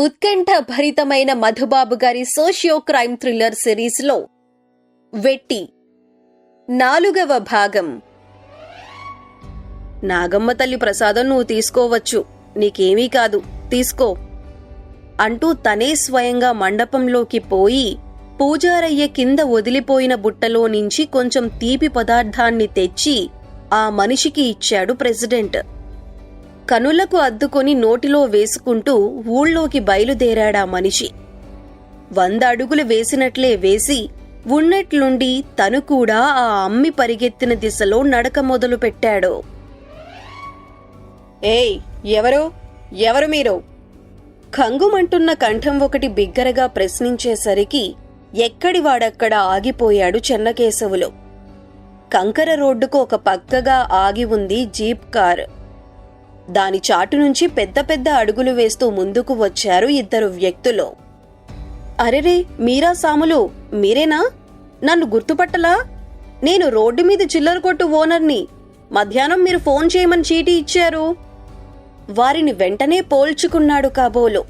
ఉత్కంఠ భరితమైన మధుబాబు గారి socio crime thriller సిరీస్లో వెట్టి. నాలుగవ భాగం. నాగమ్మ తల్లి ప్రసాదం నువ్వు తీసుకోవచ్చు. నీకేమీ కాదు. తీసుకో. అంటూ తనే స్వయంగా మండపంలోకి పోయి పూజారయ్య కింద వదిలిపోయిన బుట్టలో నుంచి కొంచెం తీపి పదార్థాన్ని తెచ్చి ఆ మనిషికి ఇచ్చాడు ప్రెసిడెంట్. కనులకు అద్దుకొని నోటిలో వేసుకుంటూ ఊళ్ళోకి బయలుదేరాడా మనిషి. వంద అడుగులు వేసినట్లే వేసి ఉన్నట్లుండి తను కూడా ఆ అమ్మి పరిగెత్తిన దిశలో నడక మొదలు పెట్టాడు. ఏయ్ ఎవరు? ఎవరు మీరు? కంగుమంటున్న కంఠం ఒకటి బిగ్గరగా ప్రశ్నించేసరికి ఎక్కడివాడక్కడ ఆగిపోయాడు చెన్నకేశవులు. కంకర రోడ్డుకు ఒక పక్కగా ఆగి ఉంది జీప్ కార్. దాని చాటు నుంచి పెద్ద పెద్ద అడుగులు వేస్తూ ముందుకు వచ్చారు ఇద్దరు వ్యక్తులు. అరెరే మీరా సాములు మీరేనా? నన్ను గుర్తుపట్టలా? నేను రోడ్డు మీద చిల్లర కొట్టు ఓనర్ని. మధ్యాహ్నం మీరు ఫోన్ చేయమని చీటీ ఇచ్చారు. వారిని వెంటనే పోల్చుకున్నాడు కాబోలు.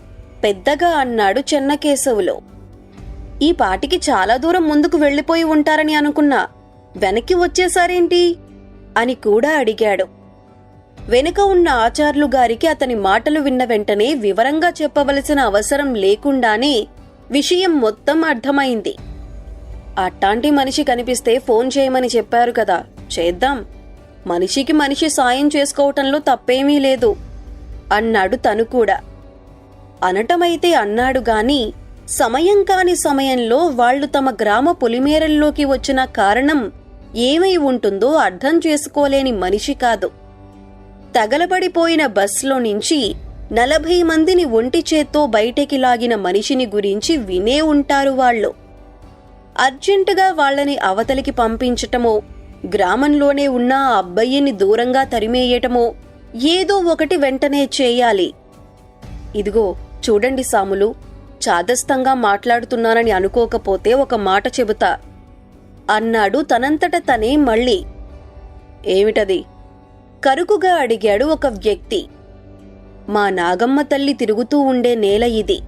పెద్దగా అన్నాడు చెన్నకేశవులు. ఈ పాటికి చాలా దూరం ముందుకు వెళ్ళిపోయి ఉంటారని అనుకున్నా. వెనక్కి వచ్చేసారేంటి? అని కూడా అడిగాడు. వెనుక ఉన్న ఆచార్లు గారికి అతని మాటలు విన్న వెంటనే వివరంగా చెప్పవలసిన అవసరం లేకుండానే విషయం మొత్తం అర్థమైంది. అట్టాంటి మనిషి కనిపిస్తే ఫోన్ చేయమని చెప్పారు కదా చేద్దాం. మనిషికి మనిషి సాయం చేసుకోవటంలో తప్పేమీ లేదు అన్నాడు తను కూడా. అనటమైతే అన్నాడు గాని సమయం కాని సమయంలో వాళ్ళు తమ గ్రామ పొలిమేరల్లోకి వచ్చిన కారణం ఏమై ఉంటుందో అర్థం చేసుకోలేని మనిషి కాదు. తగలబడిపోయిన బస్లో నుంచి నలభై మందిని ఒంటి చేత్తో బయటికి లాగిన మనిషిని గురించి వినే ఉంటారు వాళ్ళు. అర్జెంటుగా వాళ్ళని అవతలికి పంపించటమో గ్రామంలోనే ఉన్న ఆ అబ్బయ్యని దూరంగా తరిమేయటమో ఏదో ఒకటి వెంటనే చేయాలి. ఇదిగో చూడండి సాములు చాదస్తంగా మాట్లాడుతున్నానని అనుకోకపోతే ఒక మాట చెబుతా. అన్నాడు తనంతట తనే మళ్ళీ. ఏమిటది? కరుకుగా అడిగాడు ఒక వ్యక్తి. మా నాగమ్మ తల్లి తిరుగుతూ ఉండే నేల ఇది.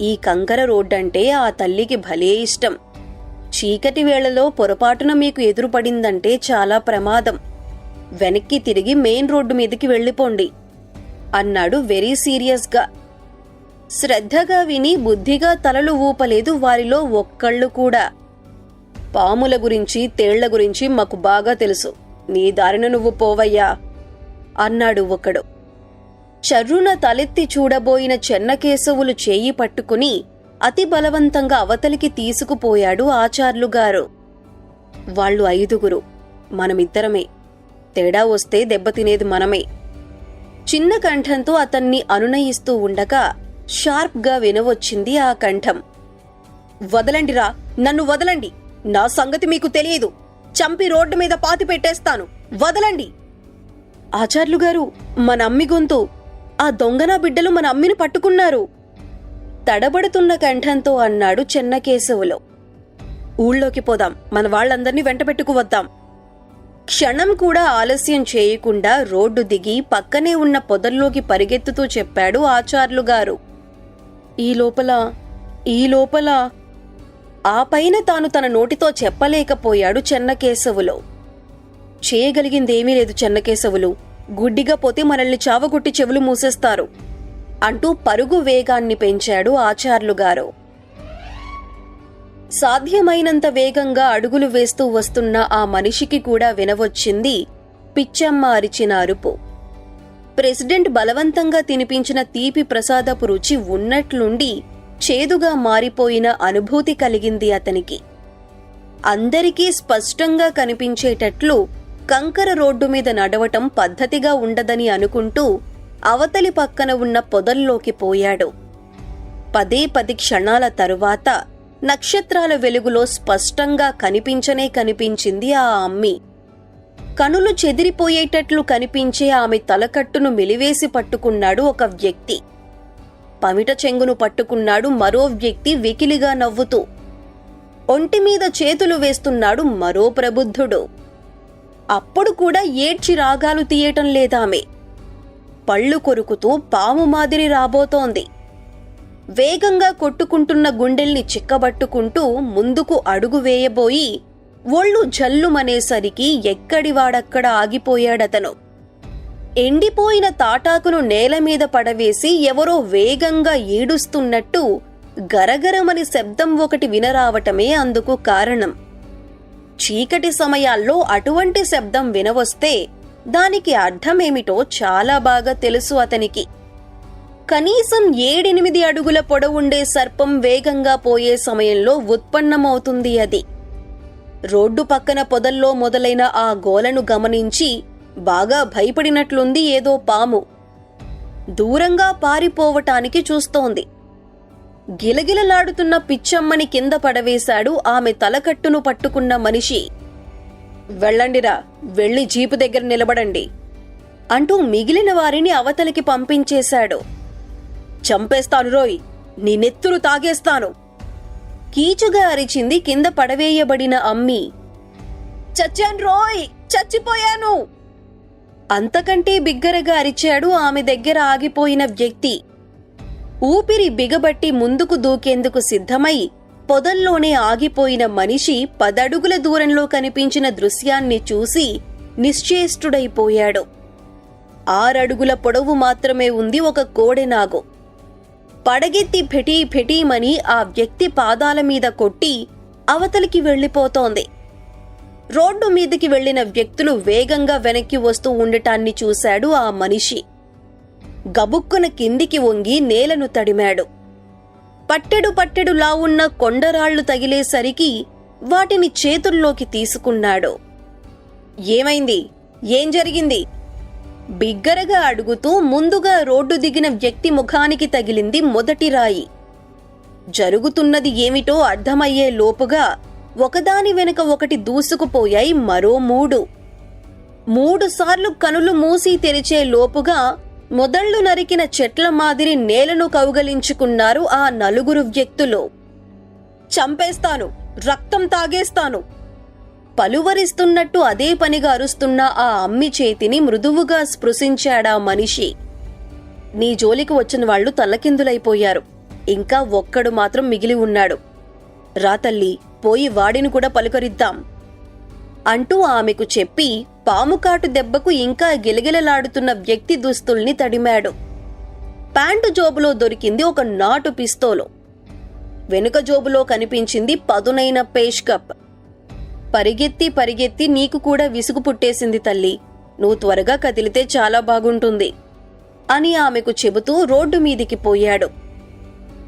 ఈ కంకర రోడ్డంటే ఆ తల్లికి భలే ఇష్టం. చీకటి వేళలో పొరపాటున మీకు ఎదురుపడిందంటే చాలా ప్రమాదం. వెనక్కి తిరిగి మెయిన్ రోడ్డు మీదకి వెళ్ళిపోండి. అన్నాడు వెరీ సీరియస్గా. శ్రద్ధగా విని బుద్ధిగా తలలు ఊపలేదు వారిలో ఒక్కళ్ళు కూడా. పాముల గురించి తేళ్ళ గురించి మాకు బాగా తెలుసు. నీ దారిన నువ్వు పోవయ్యా. అన్నాడు ఒకడు. చర్రున తలెత్తి చూడబోయిన చెన్నకేశవులు చేయి పట్టుకుని అతి బలవంతంగా అవతలికి తీసుకుపోయాడు ఆచార్లుగారు వాళ్ళు ఐదుగురు మనమిద్దరమే. తేడా వస్తే దెబ్బతినేది మనమే. చిన్న కంఠంతో అతన్ని అనునయిస్తూ ఉండగా షార్ప్గా వినవచ్చింది ఆ కంఠం. వదలండిరా నన్ను వదలండి. నా సంగతి మీకు తెలియదు. చంపి రోడ్డు మీద పాతి పెట్టేస్తాను. వదలండి. ఆచార్లు గారు మన అమ్మి గొంతు ఆ దొంగన బిడ్డలు మన అమ్మిని పట్టుకున్నారు. తడబడుతున్న కంఠంతో అన్నాడు చెన్నకేశవులు. ఊళ్ళోకి పోదాం మన వాళ్ళందర్నీ వెంటబెట్టుకు వద్దాం. క్షణం కూడా ఆలస్యం చేయకుండా రోడ్డు దిగి పక్కనే ఉన్న పొదల్లోకి పరిగెత్తుతూ చెప్పాడు ఆచార్లు గారు. ఈ లోపల ఈ లోపల. ఆ పైన తాను తన నోటితో చెప్పలేకపోయాడు చెన్నకేశవులో. చేయగలిగిందేమీ లేదు చెన్నకేశవులు. గుడ్డిగా పోతే మనల్ని చావగొట్టి చెవులు మూసేస్తారు అంటూ పరుగు వేగాన్ని పెంచాడు ఆచార్యులు గారు. సాధ్యమైనంత వేగంగా అడుగులు వేస్తూ వస్తున్న ఆ మనిషికి కూడా వినవచ్చింది పిచ్చమ్మ అరిచిన అరుపు. ప్రెసిడెంట్ బలవంతంగా తినిపించిన తీపి ప్రసాదపు రుచి ఉన్నట్లుండి చేదుగా మారిపోయిన అనుభూతి కలిగింది అతనికి. అందరికీ స్పష్టంగా కనిపించేటట్లు కంకర రోడ్డు మీద నడవటం పద్ధతిగా ఉండదని అనుకుంటూ అవతలి పక్కన ఉన్న పొదల్లోకి పోయాడు. పదే పది క్షణాల తరువాత నక్షత్రాల వెలుగులో స్పష్టంగా కనిపించనే కనిపించింది ఆ అమ్మి. కనులు చెదిరిపోయేటట్లు కనిపించే ఆమె తలకట్టును మెలివేసి పట్టుకున్నాడు ఒక వ్యక్తి. పమిట చెంగును పట్టుకున్నాడు మరో వ్యక్తి వెకిలిగా నవ్వుతూ. ఒంటి మీద చేతులు వేస్తున్నాడు మరో ప్రబుద్ధుడు. అప్పుడు కూడా ఏడ్చి రాగాలు తీయటం లేదామె. పళ్ళు కొరుకుతూ పాము మాదిరి రాబోతోంది. వేగంగా కొట్టుకుంటున్న గుండెల్ని చిక్కబట్టుకుంటూ ముందుకు అడుగు వేయబోయి ఒళ్ళు జల్లుమనేసరికి ఎక్కడివాడక్కడ ఆగిపోయాడతను. ఎండిపోయిన తాటాకును నేల మీద పడవేసి ఎవరో వేగంగా ఈడుస్తున్నట్టు గరగరమని శబ్దం ఒకటి వినరావటమే అందుకు కారణం. చీకటి సమయాల్లో అటువంటి శబ్దం వినవస్తే దానికి అర్థమేమిటో చాలా బాగా తెలుసు అతనికి. కనీసం ఏడెనిమిది అడుగుల పొడవుండే సర్పం వేగంగా పోయే సమయంలో ఉత్పన్నమవుతుంది అది. రోడ్డు పక్కన పొదల్లో మొదలైన ఆ గోలను గమనించి బాగా భయపడినట్లుంది ఏదో పాము. దూరంగా పారిపోవటానికి చూస్తోంది. గిలగిలలాడుతున్న పిచ్చమ్మని కింద పడవేశాడు ఆమె తలకట్టును పట్టుకున్న మనిషి. వెళ్ళండిరా వెళ్ళి జీపు దగ్గర నిలబడండి అంటూ మిగిలిన వారిని అవతలికి పంపించేశాడు. చంపేస్తాను రోయ్ నీ నెత్తురు తాగేస్తాను. కీచుగా అరిచింది కింద పడవేయబడిన అమ్మి. చచ్చాను రోయ్ చచ్చిపోయాను. అంతకంటే బిగ్గరగా అరిచాడు ఆమె దగ్గర ఆగిపోయిన వ్యక్తి. ఊపిరి బిగబట్టి ముందుకు దూకేందుకు సిద్ధమై పొదల్లోనే ఆగిపోయిన మనిషి పదడుగుల దూరంలో కనిపించిన దృశ్యాన్ని చూసి నిశ్చేష్టుడైపోయాడు. ఆరడుగుల పొడవు మాత్రమే ఉంది ఒక కోడెనాగు. పడగెత్తి ఫెటీ ఫెటీమని ఆ వ్యక్తి పాదాల మీద కొట్టి అవతలికి వెళ్ళిపోతోంది. రోడ్డు మీదకి వెళ్ళిన వ్యక్తులు వేగంగా వెనక్కి వస్తూ ఉండటాన్ని చూశాడు ఆ మనిషి. గబుక్కున కిందికి వంగి నేలను తడిమాడు. పట్టెడు పట్టెడులా ఉన్న కొండరాళ్ళు తగిలేసరికి వాటిని చేతుల్లోకి తీసుకున్నాడు. ఏమైంది? ఏం జరిగింది? బిగ్గరగా అడుగుతూ ముందుగా రోడ్డు దిగిన వ్యక్తి ముఖానికి తగిలింది మొదటి రాయి. జరుగుతున్నది ఏమిటో అర్థమయ్యే లోపుగా ఒకదాని వెనుక ఒకటి దూసుకుపోయాయి మరో మూడు. మూడుసార్లు కనులు మూసి తెరిచే లోపుగా మొదళ్ళు నరికిన చెట్ల మాదిరి నేలను కౌగలించుకున్నారు ఆ నలుగురు వ్యక్తులు. చంపేస్తాను రక్తం తాగేస్తాను. పలువరిస్తున్నట్టు అదే పనిగా అరుస్తున్న ఆ అమ్మి చేతిని మృదువుగా స్పృశించాడా మనిషి? నీ జోలికి వచ్చిన వాళ్ళు తల్లకిందులైపోయారు. ఇంకా ఒక్కడు మాత్రం మిగిలి ఉన్నాడు. రాతల్లి పోయి వాడిని కూడా పలుకరిద్దాం. అంటూ ఆమెకు చెప్పి పాముకాటు దెబ్బకు ఇంకా గిలగిలలాడుతున్న వ్యక్తి దుస్తుల్ని తడిమాడు. ప్యాంటు జోబులో దొరికింది ఒక నాటు పిస్తోలు. వెనుక జోబులో కనిపించింది పదునైన పేష్ కప్. పరిగెత్తి పరిగెత్తి నీకు కూడా విసుగు పుట్టేసింది తల్లి. నువ్వు త్వరగా కదిలితే చాలా బాగుంటుంది అని ఆమెకు చెబుతూ రోడ్డు మీదికి పోయాడు.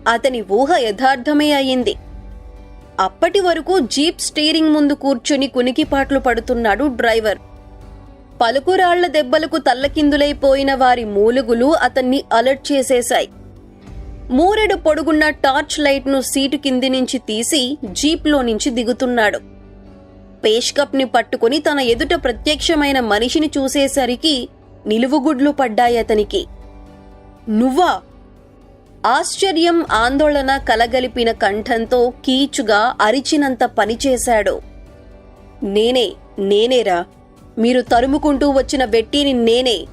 అతని ఊహ యథార్థమే అయింది. అప్పటి వరకు జీప్ స్టీరింగ్ ముందు కూర్చుని కునికిపాట్లు పడుతున్నాడు డ్రైవర్. పలుకురాళ్ళ దెబ్బలకు తల్లకిందులైపోయిన వారి మూలుగులు అతన్ని అలర్ట్ చేసేశాయి. మూరెడు పొడుగున్న టార్చ్ లైట్ను సీటు కింది నుంచి తీసి జీప్లో నుంచి దిగుతున్నాడు. పేష్కప్ని పట్టుకుని తన ఎదుట ప్రత్యక్షమైన మనిషిని చూసేసరికి నిలువుగుడ్లు పడ్డాయతనికి నువ్వా? ఆశ్చర్యం ఆందోళన కలగలిపిన కంఠంతో కీచుగా అరిచినంత పనిచేశాడు నేనే నేనేరా మీరు తరుముకుంటూ వచ్చిన వెట్టిని నేనే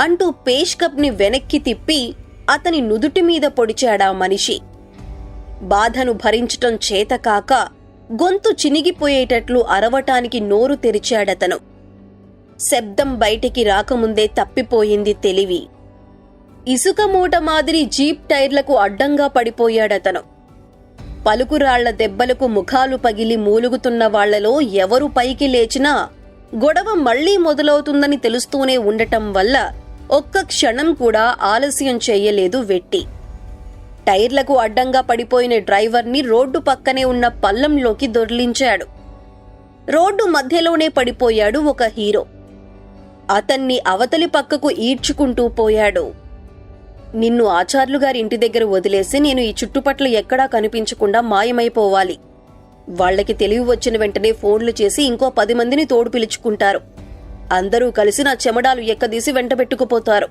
అంటూ పేష్కప్ని వెనక్కి తిప్పి అతని నుదుటి మీద పొడిచాడా మనిషి. బాధను భరించటం చేతకాక గొంతు చినిగిపోయేటట్లు అరవటానికి నోరు తెరిచాడతను. శబ్దం బయటికి రాకముందే తప్పిపోయింది తెలివి. ఇసుక మూట మాదిరి జీప్ టైర్లకు అడ్డంగా పడిపోయాడతను. పలుకురాళ్ళ దెబ్బలకు ముఖాలు పగిలి మూలుగుతున్న వాళ్ళలో ఎవరు పైకి లేచినా గొడవ మళ్ళీ మొదలవుతుందని తెలుస్తూనే ఉండటం వల్ల ఒక్క క్షణం కూడా ఆలస్యం చేయలేదు వెట్టి. టైర్లకు అడ్డంగా పడిపోయిన డ్రైవర్ని రోడ్డు పక్కనే ఉన్న పల్లంలోకి దొర్లించాడు. రోడ్డు మధ్యలోనే పడిపోయాడు ఒక హీరో. అతన్ని అవతలి పక్కకు ఈడ్చుకుంటూ పోయాడు. నిన్ను ఆచార్లు గారి ఇంటి దగ్గర వదిలేసి నేను ఈ చుట్టుపట్ల ఎక్కడా కనిపించకుండా మాయమైపోవాలి. వాళ్ళకి తెలివి వచ్చిన వెంటనే ఫోన్లు చేసి ఇంకో పది మందిని తోడు పిలుచుకుంటారు. అందరూ కలిసి నా చెమడాలు ఎక్కదీసి వెంటబెట్టుకుపోతారు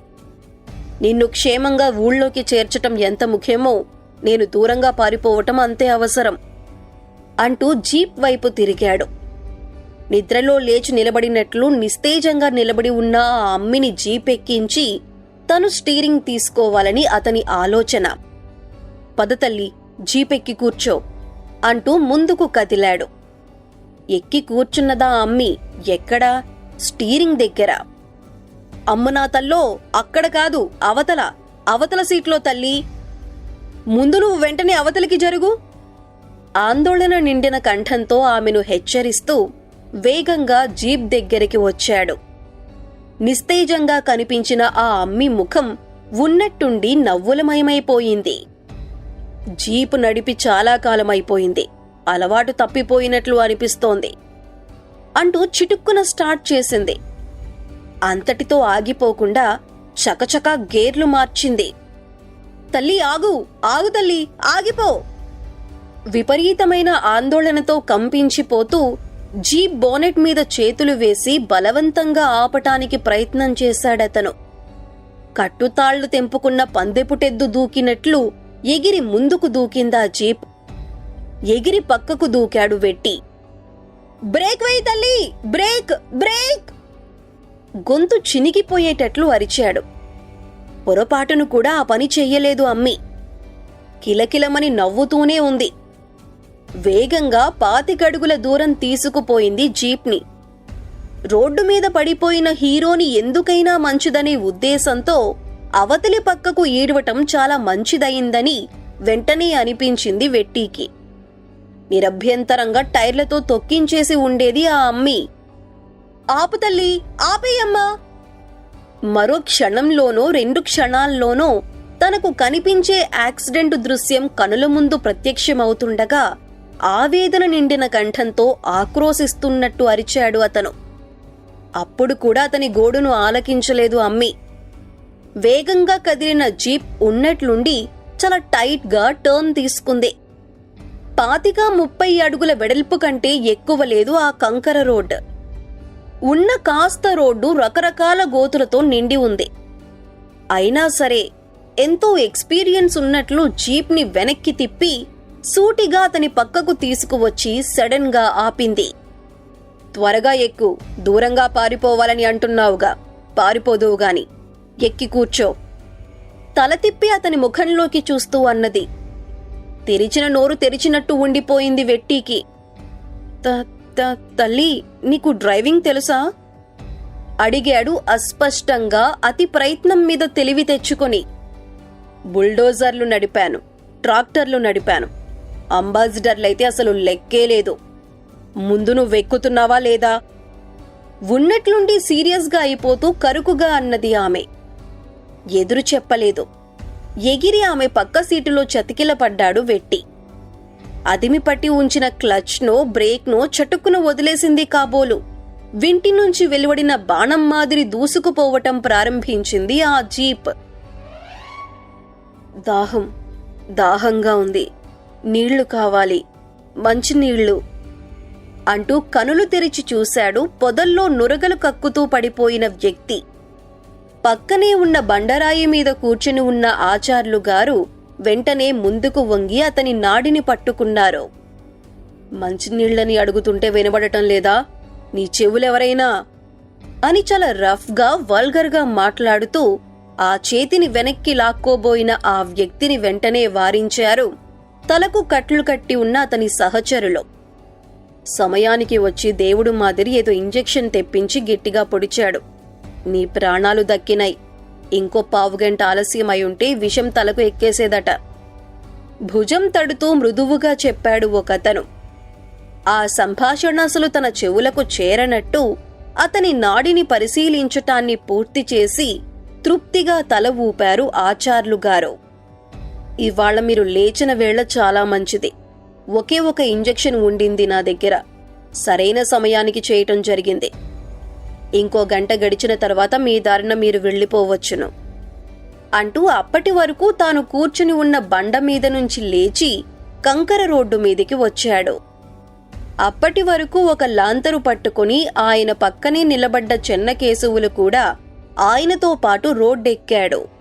నిన్ను క్షేమంగా ఊళ్ళోకి చేర్చటం ఎంత ముఖ్యమో నేను దూరంగా పారిపోవటం అంతే అవసరం. అంటూ జీప్ వైపు తిరిగాడు. నిద్రలో లేచి నిలబడినట్లు నిస్తేజంగా నిలబడి ఉన్న ఆ అమ్మిని జీప్ ఎక్కించి తను స్టీరింగ్ తీసుకోవాలని అతని ఆలోచన. పద తల్లి జీపెక్కి కూర్చో అంటూ ముందుకు కదిలాడు. ఎక్కి కూర్చున్నదా అమ్మి? ఎక్కడా? స్టీరింగ్ దగ్గర. అమ్మనా తల్లో అక్కడ కాదు అవతల. అవతల సీట్లో తల్లి. ముందు నువ్వు వెంటనే అవతలికి జరుగు. ఆందోళన నిండిన కంఠంతో ఆమెను హెచ్చరిస్తూ వేగంగా జీప్ దగ్గరికి వచ్చాడు. నిస్తేజంగా కనిపించిన ఆ అమ్మి ముఖం ఉన్నట్టుండి నవ్వులమయమైపోయింది. జీపు నడిపి చాలా కాలమైపోయింది. అలవాటు తప్పిపోయినట్లు అనిపిస్తోంది. అంటూ చిటుక్కున స్టార్ట్ చేసింది. అంతటితో ఆగిపోకుండా చకచకా గేర్లు మార్చింది. తల్లి ఆగు! ఆగు తల్లి! ఆగిపో! విపరీతమైన ఆందోళనతో కంపించిపోతూ జీప్ బోనెట్ మీద చేతులు వేసి బలవంతంగా ఆపటానికి ప్రయత్నం చేశాడతను. కట్టుతాళ్ళు తెంపుకున్న పందెపుటెద్దు దూకినట్లు ఎగిరి ముందుకు దూకిందా జీప్. ఎగిరి పక్కకు దూకాడు వెట్టి. బ్రేక్ వేయి తల్లి! బ్రేక్! బ్రేక్! గొంతు చినిగిపోయేటట్లు అరిచాడు. పొరపాటును కూడా ఆ పని చెయ్యలేదు అమ్మి. కిలకిలమని నవ్వుతూనే ఉంది. వేగంగా పాతికడుగుల దూరం తీసుకుపోయింది జీప్ని. రోడ్డు మీద పడిపోయిన హీరోని ఎందుకైనా మంచిదనే ఉద్దేశంతో అవతలి పక్కకు ఈడవటం చాలా మంచిదయిందని వెంటనే అనిపించింది వెట్టీకి. నిరభ్యంతరంగా టైర్లతో తొక్కించేసి ఉండేది ఆ అమ్మి. ఆపు తల్లి ఆపేయమ్మా! మరో క్షణంలోనో రెండు క్షణాల్లోనో తనకు కనిపించే యాక్సిడెంట్ దృశ్యం కనుల ముందు ప్రత్యక్షమవుతుండగా ఆవేదన నిండిన కంఠంతో ఆక్రోశిస్తున్నట్టు అరిచాడు అతను. అప్పుడు కూడా అతని గోడును ఆలకించలేదు అమ్మి. వేగంగా కదిలిన జీప్ ఉన్నట్లుండి చాలా టైట్గా టర్న్ తీసుకుంది. పాతిక ముప్పై అడుగుల వెడల్పు కంటే ఎక్కువ లేదు ఆ కంకర రోడ్ ఉన్న కాస్త రోడ్డు రకరకాల గోతులతో నిండి ఉంది. అయినా సరే ఎంతో ఎక్స్పీరియన్స్ ఉన్నట్లు జీప్ని వెనక్కి తిప్పి సూటిగా అతని పక్కకు తీసుకువచ్చి సడన్గా ఆపింది. త్వరగా ఎక్కు దూరంగా పారిపోవాలని అంటున్నావుగా. పారిపోదువు గాని. ఎక్కి కూర్చో. తల తిప్పి అతని ముఖంలోకి చూస్తూ అన్నది. తెరిచిన నోరు తెరిచినట్టు ఉండిపోయింది వెట్టికి. "త- త- తల్లి నీకు డ్రైవింగ్ తెలుసా? అడిగాడు అస్పష్టంగా అతి ప్రయత్నం మీద తెలివి తెచ్చుకొని. బుల్డోజర్లు నడిపాను ట్రాక్టర్లు నడిపాను. అంబాసిడర్లు అయితే అసలు లెక్కే లేదు. ముందు నువ్వెక్కుతున్నావా లేదా? ఉన్నట్లుండి సీరియస్గా అయిపోతూ కరుకుగా అన్నది ఆమె. ఎదురు చెప్పలేదు. ఎగిరి ఆమె పక్క సీటులో చతికిల పడ్డాడు వెట్టి. అదిమి పట్టి ఉంచిన క్లచ్నో బ్రేక్నో చటుక్కున వదిలేసింది కాబోలు. వింటి నుంచి వెలువడిన బాణం మాదిరి దూసుకుపోవటం ప్రారంభించింది ఆ జీప్. దాహం దాహంగా ఉంది. నీళ్ళు కావాలి. మంచినీళ్ళు అంటూ కనులు తెరిచి చూశాడు పొదల్లో నురగలు కక్కుతూ పడిపోయిన వ్యక్తి. పక్కనే ఉన్న బండరాయి మీద కూర్చుని ఉన్న ఆచార్లు గారు వెంటనే ముందుకు వంగి అతని నాడిని పట్టుకున్నారు. మంచినీళ్ళని అడుగుతుంటే వినబడటం లేదా? నీ చెవులెవరైనా? అని చాలా రఫ్గా వల్గర్గా మాట్లాడుతూ ఆ చేతిని వెనక్కి లాక్కోబోయిన ఆ వ్యక్తిని వెంటనే వారించారు. తలకు కట్లు కట్టి ఉన్న అతని సహచరులు. సమయానికి వచ్చి దేవుడు మాదిరి ఏదో ఇంజెక్షన్ తెప్పించి గట్టిగా పొడిచాడు. నీ ప్రాణాలు దక్కినాయి. ఇంకో పావుగంట ఆలస్యమై ఉంటే విషం తలకు ఎక్కేసేదట. భుజం తడుతూ మృదువుగా చెప్పాడు ఒకతను. ఆ సంభాషణ అసలు తన చెవులకు చేరనట్టు అతని నాడిని పరిశీలించటాన్ని పూర్తి చేసి తృప్తిగా తల ఊపారు ఆచార్లు గారు. ఇవాళ మీరు లేచిన వేళ చాలా మంచిది. ఒకే ఒక ఇంజెక్షన్ ఉండింది నా దగ్గర. సరైన సమయానికి చేయటం జరిగింది. ఇంకో గంట గడిచిన తర్వాత మీ దారిన మీరు వెళ్ళిపోవచ్చును. అంటూ అప్పటి వరకు తాను కూర్చుని ఉన్న బండ మీద నుంచి లేచి కంకర రోడ్డు మీదికి వచ్చాడు. అప్పటి వరకు ఒక లాంతరు పట్టుకుని ఆయన పక్కనే నిలబడ్డ చెన్నకేశవులు కూడా ఆయనతో పాటు రోడ్డెక్కాడు.